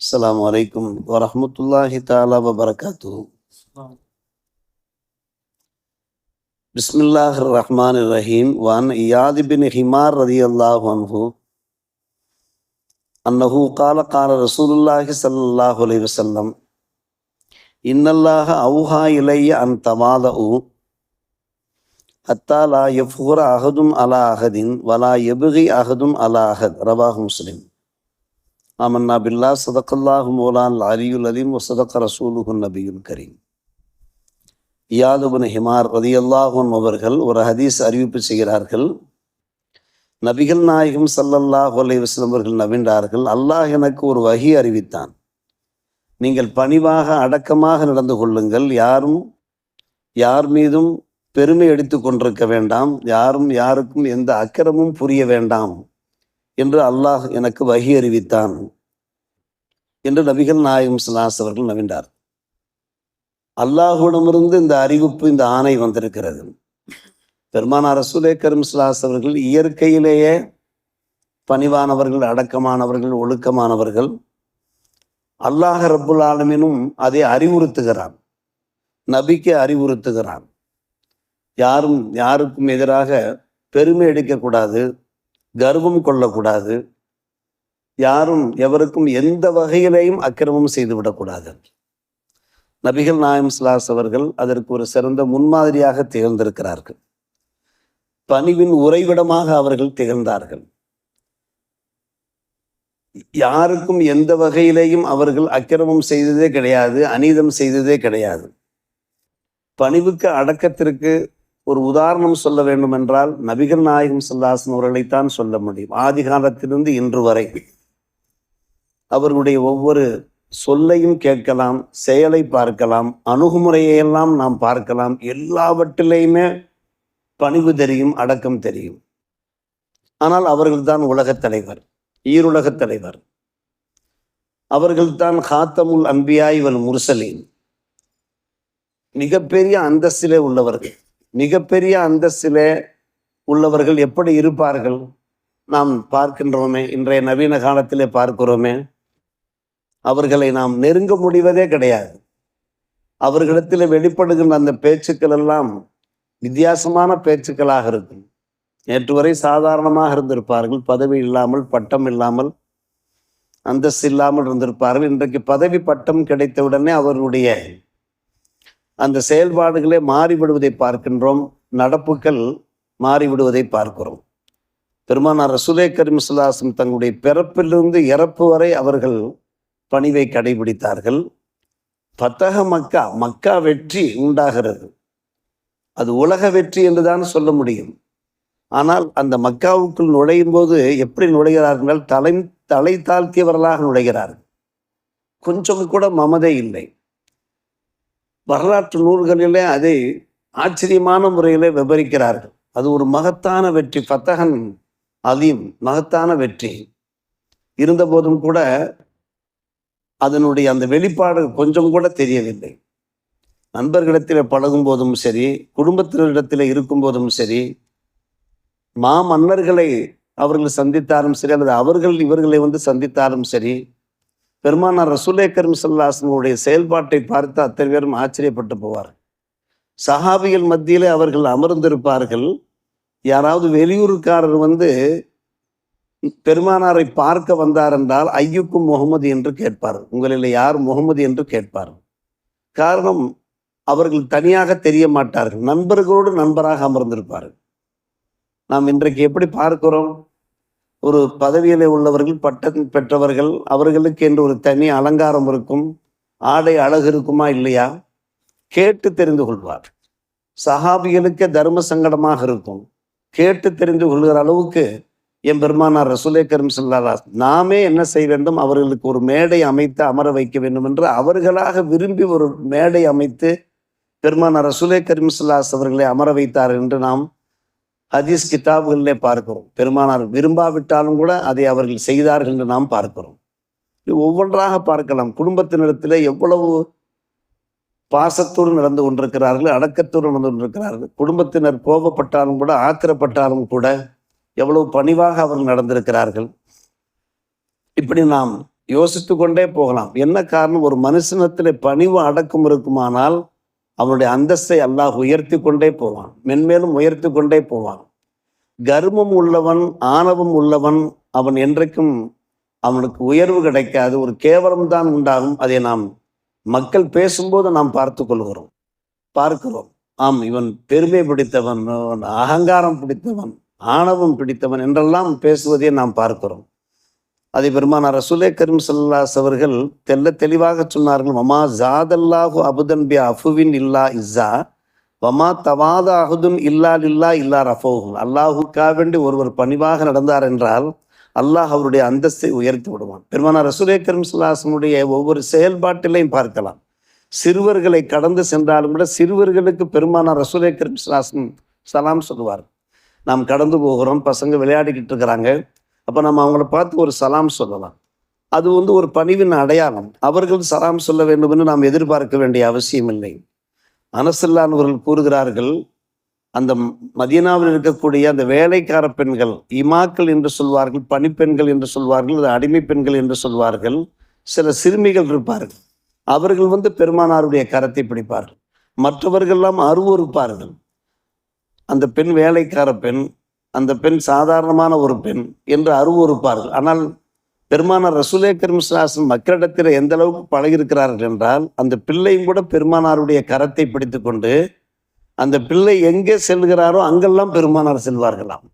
السلام عليكم ورحمة الله تعالى وبركاته. بسم الله الرحمن الرحيم. وعن إياد بن حمار رضي الله عنه أنه قال قال رسول الله صلى الله عليه وسلم إن الله أوحى إلي أن تواضعوا حتى لا يفخر أحد على أحد ولا يبغي أحد على أحد. رواه مسلم. ஆமன்னா பில்லா சதக்கல்லாஹு மோலான் அலியுல் அலீம் வசதக்க ரசூலுஹு நபியுல் கரீம். இயாதுபுன் ஹிமார் ரதியல்லாஹும் அவர்கள் ஒரு ஹதீஸ் அறிவிப்பு செய்கிறார்கள். நபிகள் நாயகம் சல்லல்லாஹு அலைஹி வஸல்லம் அவர்கள் நவின்றார்கள் அல்லாஹ் எனக்கு ஒரு வகி அறிவித்தான். நீங்கள் பணிவாக அடக்கமாக நடந்து கொள்ளுங்கள். யாரும் யார் மீதும் பெருமை எடுத்து கொண்டிருக்க வேண்டாம். யாரும் யாருக்கும் எந்த அக்கிரமும் புரிய வேண்டாம். என்று அல்லாஹ் எனக்கு வகி அறிவித்தான் என்று நபிகள் நாயகம் சலாஸ் அவர்கள் நவின்றார் அல்லாஹுடமிருந்து இந்த அறிவிப்பு இந்த ஆணை வந்திருக்கிறது. பெருமானார் ரசூலே கரும் சலாஸ் அவர்கள் இயற்கையிலேயே பணிவானவர்கள் அடக்கமானவர்கள் ஒழுக்கமானவர்கள் அல்லாஹ் ரபுல் ஆலமினும் அதை அறிவுறுத்துகிறான். நபிக்கு அறிவுறுத்துகிறான். யாரும் யாருக்கும் எதிராக பெருமை எடுக்கக்கூடாது. கர்வம் கொள்ளக்கூடாது. யாரும் எவருக்கும் எந்த வகையிலையும் அக்கிரமம் செய்து விடக்கூடாது நபிகள் நாயம் ஸ்லாஸ் அவர்கள் அதற்கு ஒரு சிறந்த முன்மாதிரியாக திகழ்ந்திருக்கிறார்கள். பணிவின் உறைவிடமாக அவர்கள் திகழ்ந்தார்கள். யாருக்கும் எந்த வகையிலேயும் அவர்கள் அக்கிரமம் செய்ததே கிடையாது அநீதம் செய்ததே கிடையாது. பணிவுக்கு அடக்கத்திற்கு ஒரு உதாரணம் சொல்ல வேண்டும் என்றால் நபிகள் நாயகம் சல்லாசன் அவர்களைத்தான் சொல்ல முடியும். ஆதி காலத்திலிருந்து இன்று வரை அவர்களுடைய ஒவ்வொரு சொல்லையும் கேட்கலாம் செயலை பார்க்கலாம் அணுகுமுறையெல்லாம் நாம் பார்க்கலாம். எல்லாவற்றிலையுமே பணிவு தெரியும் அடக்கம் தெரியும். ஆனால் அவர்கள்தான் உலகத் தலைவர் ஈருலகத் தலைவர். அவர்கள்தான் ஹாத்தமுல் அம்பியாய் வல் முர்சலின். மிகப்பெரிய அந்தஸ்திலே உள்ளவர்கள். மிகப்பெரிய அந்தஸ்திலே உள்ளவர்கள் எப்படி இருப்பார்கள்? நாம் பார்க்கின்றோமே இன்றைய நவீன காலத்திலே பார்க்கிறோமே அவர்களை நாம் நெருங்க முடிவதே கிடையாது. அவர்களிடத்தில் வெளிப்படுகின்ற அந்த பேச்சுக்கள் எல்லாம் வித்தியாசமான பேச்சுக்களாக இருக்கும். நேற்று வரை சாதாரணமாக இருந்திருப்பார்கள் பதவி இல்லாமல் பட்டம் இல்லாமல் அந்தஸ்து இல்லாமல் இருந்திருப்பார்கள். இன்றைக்கு பதவி பட்டம் கிடைத்தவுடனே அவர்களுடைய அந்த செயல்பாடுகளே மாறிவிடுவதை பார்க்கின்றோம். நடப்புகள் மாறிவிடுவதை பார்க்கிறோம். பெருமானார் ரசுலே கரீம் சுல்லாசம் தங்களுடைய பிறப்பிலிருந்து இறப்பு வரை அவர்கள் பணிவை கடைபிடித்தார்கள். பத்தக மக்கா மக்கா வெற்றி உண்டாகிறது. அது உலக வெற்றி என்றுதான் சொல்ல முடியும். ஆனால் அந்த மக்காவுக்குள் நுழையும் போது எப்படி நுழைகிறார்கள் தலை தலை தாழ்த்தியவர்களாக நுழைகிறார்கள். கொஞ்சம் கூட மமதை இல்லை. வரலாற்று நூல்களிலே அதை ஆச்சரியமான முறையிலே விவரிக்கிறார்கள். அது ஒரு மகத்தான வெற்றி. ஃபத்தகன் அலீம் மகத்தான வெற்றி. இருந்தபோதும் கூட அதனுடைய அந்த வெளிப்பாடு கொஞ்சம் கூட தெரியவில்லை. நண்பர்களிடத்தில் பழகும் போதும் சரி குடும்பத்தினரிடத்தில் இருக்கும் போதும் சரி மா மன்னர்களை அவர்கள் சந்தித்தாலும் சரி அல்லது அவர்கள் இவர்களை வந்து சந்தித்தாலும் சரி பெருமானார் ரசூலே கரும் சல்லாசனுடைய செயல்பாட்டை பார்த்து அத்தனை பேரும் ஆச்சரியப்பட்டு போவார் சஹாபிகள் மத்தியிலே அவர்கள் அமர்ந்திருப்பார்கள். யாராவது வெளியூருக்காரர் வந்து பெருமானாரை பார்க்க வந்தார் என்றால் ஐயுக்கும் முகமது என்று கேட்பார். உங்களில் யார் முகமது என்று கேட்பார். காரணம் அவர்கள் தனியாக தெரிய மாட்டார்கள். நண்பர்களோடு நண்பராக அமர்ந்திருப்பார்கள். நாம் இன்றைக்கு எப்படி பார்க்கிறோம்? ஒரு பதவியில் உள்ளவர்கள் பட்டம் பெற்றவர்கள் அவர்களுக்கு என்று ஒரு தனி அலங்காரம் இருக்கும் ஆடை அழகு இருக்குமா இல்லையா? கேட்டு தெரிந்து கொள்வார். சஹாபிகளுக்கு தர்ம சங்கடமாக இருக்கும். கேட்டு தெரிந்து கொள்கிற அளவுக்கு என் பெருமானார் ரசூலே கரும் சொல்லாரா நாமே என்ன செய்ய வேண்டும்? அவர்களுக்கு ஒரு மேடை அமைத்து அமர வைக்க வேண்டும் என்று அவர்களாக விரும்பி ஒரு மேடை அமைத்து பெருமானார் ரசூலே கரீம் சொல்லாஸ் அவர்களை அமர வைத்தார் என்று நாம் ஹதீஸ் கிதாபுகளிலே பார்க்கிறோம். பெருமானார் விரும்பாவிட்டாலும் கூட அதை அவர்கள் செய்தார்கள் என்று நாம் பார்க்கிறோம். ஒவ்வொன்றாக பார்க்கலாம். குடும்பத்தினிடத்தில் எவ்வளவு பாசத்தோடு நடந்து கொண்டிருக்கிறார்கள் அடக்கத்தோடு நடந்து கொண்டிருக்கிறார்கள். குடும்பத்தினர் கோபப்பட்டாலும் கூட ஆத்திரப்பட்டாலும் கூட எவ்வளவு பணிவாக அவர்கள் நடந்திருக்கிறார்கள். இப்படி நாம் யோசித்து கொண்டே போகலாம். என்ன காரணம்? ஒரு மனுஷனத்தில் பணிவு அடக்கம் இருக்குமானால் அவனுடைய அந்தஸ்தை அல்லாஹ் உயர்த்தி கொண்டே போவான். மென்மேலும் உயர்த்தி கொண்டே போவான். கர்மம் உள்ளவன் ஆணவம் உள்ளவன் அவன் என்றைக்கும் அவனுக்கு உயர்வு கிடைக்காது. ஒரு கேவலம் தான் உண்டாகும். அதை நாம் மக்கள் பேசும்போது நாம் பார்த்து கொள்கிறோம். பார்க்கிறோம். ஆம் இவன் பெருமை பிடித்தவன் அகங்காரம் பிடித்தவன் ஆணவம் பிடித்தவன் என்றெல்லாம் பேசுவதை நாம் பார்க்கிறோம். அதை பெருமானார் ரசூலே கரீம் சல்லாஸ் அவர்கள் தெல்ல தெளிவாக சொன்னார்கள் மமா ஜாதல்லாஹு அபுதன் பி அஃபுவின் இல்லா இஸ்ஸா வமா தவாத அஹுதுன் இல்லா இல்லா இல்லா ரஃபோகும் அல்லாஹுக்கா வேண்டி ஒருவர் பணிவாக நடந்தார் என்றால் அல்லாஹ் அவருடைய அந்தஸ்தை உயர்த்தி விடுவான். பெருமானார் ரசூலே கரீம் ஸல்லல்லாஹுடைய ஒவ்வொரு செயல்பாட்டிலையும் பார்க்கலாம். சிறுவர்களை கடந்து சென்றாலும் கூட சிறுவர்களுக்கு பெருமானார் ரசூலே கரீம் ஸல்லல்லாஹு சலாம் சொல்லுவார். நாம் கடந்து போகிறோம் பசங்க விளையாடிக்கிட்டு இருக்கிறாங்க. அப்போ நம்ம அவங்கள பார்த்து ஒரு சலாம் சொல்லலாம். அது வந்து ஒரு பணிவின் அடையாளம். அவர்கள் சலாம் சொல்ல வேண்டும் என்று நாம் எதிர்பார்க்க வேண்டிய அவசியம் இல்லை. அனசல்லானவர்கள் கூறுகிறார்கள் அந்த மதியனாவில் இருக்கக்கூடிய அந்த வேலைக்கார பெண்கள் இமாக்கள் என்று சொல்வார்கள் பணிப்பெண்கள் என்று சொல்வார்கள் அது அடிமை பெண்கள் என்று சொல்வார்கள் சில சிறுமிகள் இருப்பார்கள். அவர்கள் வந்து பெருமானாருடைய கரத்தை பிடிப்பார்கள். மற்றவர்கள்லாம் அருவறுப்பார்கள் அந்த பெண் வேலைக்கார பெண் அந்த பெண் சாதாரணமான ஒரு பெண் என்று அருவறுப்பார்கள் ஆனால் பெருமானார் ரசூலே கரிம்சாசன் மக்களிடத்தில் எந்த அளவுக்கு பழகியிருக்கிறார்கள் என்றால் அந்த பிள்ளையும் கூட பெருமானாருடைய கரத்தை பிடித்து கொண்டு அந்த பிள்ளை எங்கே செல்கிறாரோ அங்கெல்லாம் பெருமானார் செல்வார்களாம்.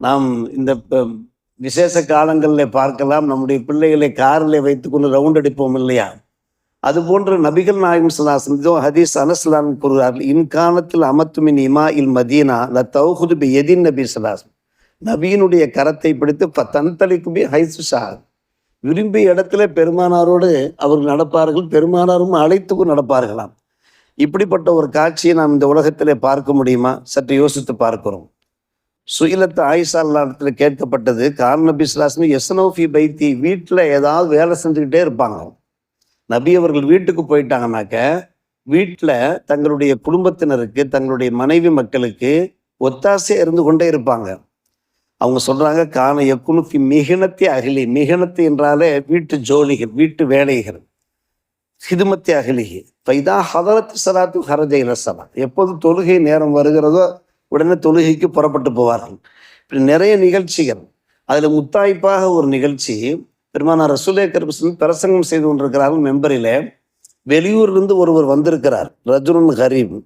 நாம் இந்த விசேஷ காலங்களில் பார்க்கலாம் நம்முடைய பிள்ளைகளை காரில் வைத்துக்கொண்டு ரவுண்ட் அடிப்போம் இல்லையா? அது போன்ற நபிகள் நாயகம் சலாசன் ஹதீஸ் அனஸ்லான் கூறுகிறார்கள் இன்கானத்தில் அமத்துமின் இமா இல் மதீனா ல தௌஹுது பி எதின் நபி சலாசன் நபியினுடைய கரத்தை பிடித்து ப- பி ஹைசு ஷா விரும்பிய இடத்துல பெருமானாரோடு அவர்கள் நடப்பார்கள் பெருமானாரும் அழைத்துக்கும் நடப்பார்களாம். இப்படிப்பட்ட ஒரு காட்சியை நாம் இந்த உலகத்திலே பார்க்க முடியுமா? சற்று யோசித்து பார்க்கிறோம். சுயிலத்து ஆயிஷா இடத்துல கேட்கப்பட்டது கார் நபி சுலாஸ்மி எஸ்னோஃபி பைத்தி? வீட்டில் ஏதாவது வேலை செஞ்சுக்கிட்டே இருப்பாங்க நபி அவர்கள் வீட்டுக்கு போயிட்டாங்கனாக்க வீட்டில் தங்களுடைய குடும்பத்தினருக்கு தங்களுடைய மனைவி மக்களுக்கு ஒத்தாசையாக இருந்து கொண்டே இருப்பாங்க. அவங்க சொல்கிறாங்க காண எக்குனுஃபி மிகினத்தை அகிலி மிகினத்தை என்றாலே வீட்டு ஜோலிகள் வீட்டு வேலைகள். ஹிதுமத்தி அகிலிகி பைதா ஹதரத் சலாத்து ஹரஜ இலசலா எப்போது தொழுகை நேரம் வருகிறதோ உடனே தொழுகைக்கு புறப்பட்டு போவார்கள். இப்படி நிறைய நிகழ்ச்சிகள். அதில் முத்தாய்ப்பாக ஒரு நிகழ்ச்சி பெருமானார் ரசூலே கருபசன் பிரசங்கம் செய்து கொண்டிருக்கிறார்கள் மெம்பரிலே. வெளியூரிலிருந்து ஒருவர் வந்திருக்கிறார் ரஜுனன் ஹரீப்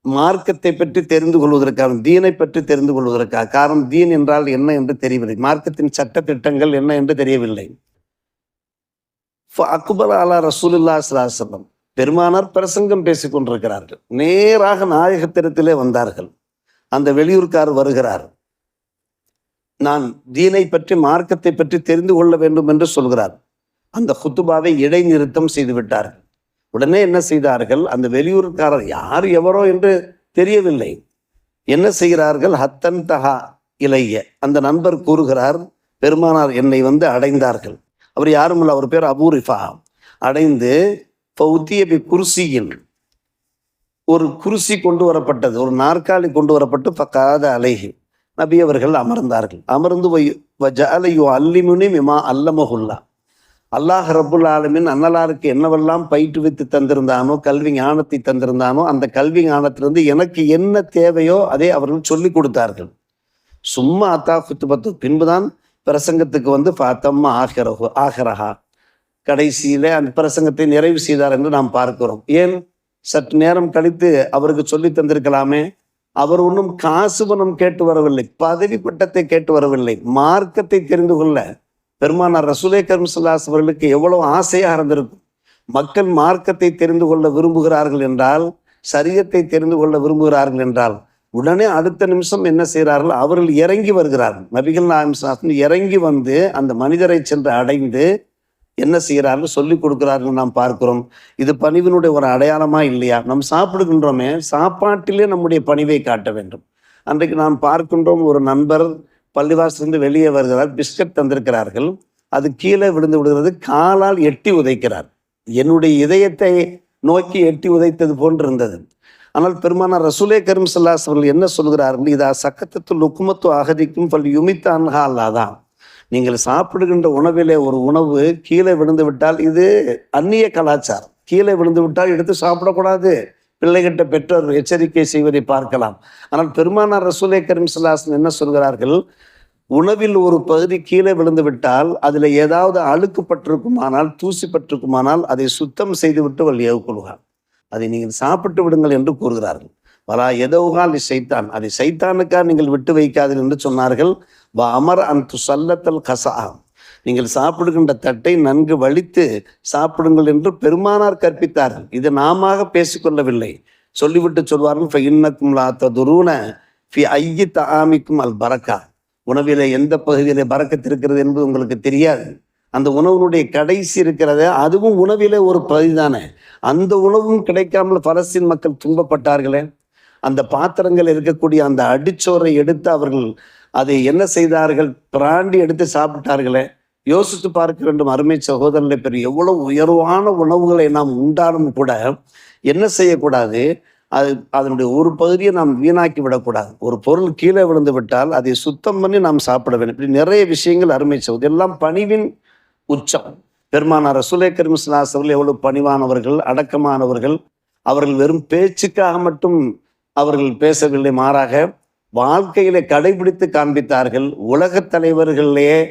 மார்க்கத்தை பற்றி தெரிந்து கொள்வதற்காக தீனை பற்றி தெரிந்து கொள்வதற்காக. காரணம் தீன் என்றால் என்ன என்று தெரியவில்லை. மார்க்கத்தின் சட்ட திட்டங்கள் என்ன என்று தெரியவில்லை. அக்பர் அலா ரசூலுல்லா சலாசலம் பெருமானார் பிரசங்கம் பேசிக் கொண்டிருக்கிறார்கள். நேராக நாயகத்திடத்திலே வந்தார்கள். அந்த வெளியூர்கார் வருகிறார். நான் தீனை பற்றி மார்க்கத்தை பற்றி தெரிந்து கொள்ள வேண்டும் என்று சொல்கிறார். அந்த குத்துபாவை இடைநிறுத்தம் செய்து விட்டார்கள் உடனே என்ன செய்தார்கள்? அந்த வெளியூர்காரர் யார் எவரோ என்று தெரியவில்லை. என்ன செய்கிறார்கள்? ஹத்தன் தஹா இளைய அந்த நண்பர் கூறுகிறார் பெருமானார் என்னை வந்து அடைந்தார்கள். அவர் யாரும் இல்லை அவர் பேர் அபூரிஃபா அடைந்து பௌத்திய பி குர்சியின் ஒரு குருசி கொண்டு வரப்பட்டது ஒரு நாற்காலி கொண்டு வரப்பட்டு பக்காத அலைகி நபி அவர்கள் அமர்ந்தார்கள். அமர்ந்து வஜாலையோ அல்லிமுனி மிமா அல்லமஹுல்லா. அல்லாஹ் ரபுல் ஆலமின் அன்னலாருக்கு என்னவெல்லாம் பயிற்றுவித்து தந்திருந்தானோ கல்வி ஞானத்தை தந்திருந்தானோ அந்த கல்வி ஞானத்திலிருந்து எனக்கு என்ன தேவையோ அதை அவர்கள் சொல்லி கொடுத்தார்கள். சும்மா அத்தா குத்துபத்து. பின்புதான் பிரசங்கத்துக்கு வந்து பார்த்தம்மா ஆகிறஹு ஆகிறஹா கடைசியில அந்த பிரசங்கத்தை நிறைவு செய்தார் என்று நாம் பார்க்கிறோம். ஏன்? சற்று நேரம் கழித்து அவருக்கு சொல்லி தந்திருக்கலாமே. அவர் ஒன்றும் காசு பணம் கேட்டு வரவில்லை பதவி பட்டத்தை கேட்டு வரவில்லை மார்க்கத்தை தெரிந்து கொள்ள பெருமானார் ரசூலே கர்மசல்லாஸ் அவர்களுக்கு எவ்வளவு ஆசையாக இருந்திருக்கும். மக்கள் மார்க்கத்தை தெரிந்து கொள்ள விரும்புகிறார்கள் என்றால் சரியத்தை தெரிந்து கொள்ள விரும்புகிறார்கள் என்றால் உடனே அடுத்த நிமிஷம் என்ன செய்கிறார்கள்? அவர்கள் இறங்கி வருகிறார்கள். நபிகள் நாயம் சாஸ்திரம் இறங்கி வந்து அந்த மனிதரை சென்று அடைந்து என்ன செய்கிறார்கள்? சொல்லிக் கொடுக்கிறார்கள் நாம் பார்க்கிறோம். இது பணிவினுடைய ஒரு அடையாளமா இல்லையா? நாம் சாப்பிடுகின்றோமே சாப்பாட்டிலே நம்முடைய பணிவை காட்ட வேண்டும். அன்றைக்கு நாம் பார்க்கின்றோம் ஒரு நண்பர் பள்ளிவாசலிருந்து வெளியே வருகிறார் பிஸ்கட் தந்திருக்கிறார்கள். அது கீழே விழுந்து விடுகிறது காலால் எட்டி உதைக்கிறார். என்னுடைய இதயத்தை நோக்கி எட்டி உதைத்தது போன்று இருந்தது ஆனால் பெருமானார் ரசூலே கரும் சல்லாஸ் அவர்கள் என்ன சொல்கிறார்கள்? இதா சக்கத்தத்து லுக்குமத்து அகதிக்கும் பல் யுமித்தான்ஹா அல்லாதான் நீங்கள் சாப்பிடுகின்ற உணவிலே ஒரு உணவு கீழே விழுந்து விட்டால் இது அந்நிய கலாச்சாரம். கீழே விழுந்து விட்டால் எடுத்து சாப்பிடக்கூடாது. பிள்ளைகிட்ட பெற்றோர் எச்சரிக்கை செய்வதை பார்க்கலாம். ஆனால் பெருமானார் ரசூலே கரீம் என்ன சொல்கிறார்கள்? உணவில் ஒரு பகுதி கீழே விழுந்து விட்டால் அதில் ஏதாவது அழுக்கு பட்டிருக்குமானால் தூசி பட்டிருக்குமானால் அதை சுத்தம் செய்துவிட்டு வல் ஏவுக்கொள்வார் அதை நீங்கள் சாப்பிட்டு விடுங்கள் என்று கூறுகிறார்கள். வரா எதவுகால் சைத்தான் அதை சைத்தானுக்கா நீங்கள் விட்டு வைக்காதீர்கள் என்று சொன்னார்கள். வ அமர் அந்து சல்லத்தல் கசா நீங்கள் சாப்பிடுகின்ற தட்டை நன்கு வலித்து சாப்பிடுங்கள் என்று பெருமானார் கற்பித்தார்கள். இது நாம பேசிக்கொள்ளவில்லை. சொல்லிவிட்டு சொல்வார்கள் இன்னக்கும் லாத்த துருன ஃபி ஐயி தாமிக்கும் அல் பரக்கா. உணவிலே எந்த பகுதியிலே பறக்கத்து இருக்கிறது என்பது உங்களுக்கு தெரியாது. அந்த உணவினுடைய கடைசி இருக்கிறத அதுவும் உணவிலே ஒரு பகுதி தானே. அந்த உணவும் கிடைக்காமல் பலஸ்தீன் மக்கள் துன்பப்பட்டார்களே? அந்த பாத்திரங்கள் இருக்கக்கூடிய அந்த அடிச்சோரை எடுத்து அவர்கள் அதை என்ன செய்தார்கள்? பிராண்டி எடுத்து சாப்பிட்டார்களே. யோசித்து பார்க்க வேண்டும். அருமை சகோதரனை பெரிய எவ்வளவு உயர்வான உணவுகளை நாம் உண்டாலும் கூட என்ன செய்யக்கூடாது? அது அதனுடைய ஒரு பகுதியை நாம் வீணாக்கி விடக்கூடாது. ஒரு பொருள் கீழே விழுந்து விட்டால் அதை சுத்தம் பண்ணி நாம் சாப்பிட வேண்டும். இப்படி நிறைய விஷயங்கள் அருமை சகோதரி எல்லாம் பணிவின் உச்சம். பெருமானார் ரசூலை கரிமிஸ்லாஸ் அவர்கள் எவ்வளவு பணிவானவர்கள் அடக்கமானவர்கள். அவர்கள் வெறும் பேச்சுக்காக மட்டும் அவர்கள் பேசவில்லை. மாறாக வாழ்க்கையில கடைபிடித்து காண்பித்தார்கள். உலகத் தலைவர்களிலேயே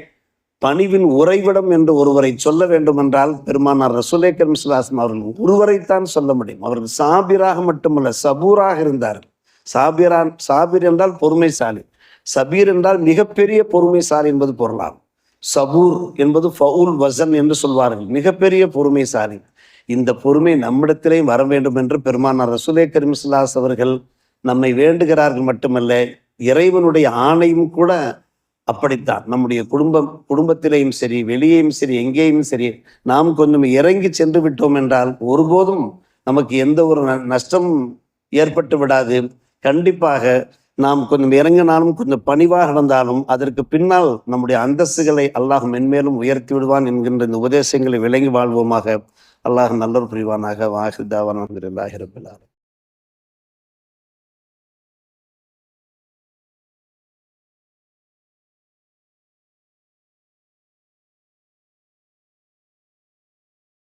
பணிவின் உறைவிடம் என்று ஒருவரை சொல்ல வேண்டுமென்றால் பெருமானார் ரசுலே கரிமிஸ்லாசம் அவர்கள் ஒருவரைத்தான் சொல்ல முடியும். அவர்கள் சாபிராக மட்டுமல்ல சபூராக இருந்தார்கள். சாபிரான் சாபிர் என்றால் பொறுமைசாலி. சபீர் என்றால் மிகப்பெரிய பொறுமைசாலி என்பது பொருளாகும். சபூர் என்பது ஃபவுல் வசன் என்று சொல்வார்கள். மிகப்பெரிய பொறுமைசாலி. இந்த பொறுமை நம்மிடத்திலே வர வேண்டும் என்று பெருமானார் ரசுலே கரிமிஸ்லாஸ் அவர்கள் நம்மை வேண்டுகிறார்கள் மட்டுமல்ல இறைவனுடைய ஆணையும் கூட அப்படித்தான். நம்முடைய குடும்பம் குடும்பத்திலேயும் சரி வெளியேயும் சரி எங்கேயும் சரி நாம் கொஞ்சம் இறங்கி சென்று விட்டோம் என்றால் ஒருபோதும் நமக்கு எந்த ஒரு ந- ஏற்பட்டு விடாது. கண்டிப்பாக நாம் கொஞ்சம் இறங்கினாலும் கொஞ்சம் பணிவாக நடந்தாலும் அதற்கு பின்னால் நம்முடைய அந்தஸ்துகளை அல்லாஹ் மென்மேலும் உயர்த்தி விடுவான் என்கின்ற இந்த உபதேசங்களை விளங்கி வாழ்வோமாக. அல்லாஹ் நல்லொரு புரிவானாக. வாஹிதாவான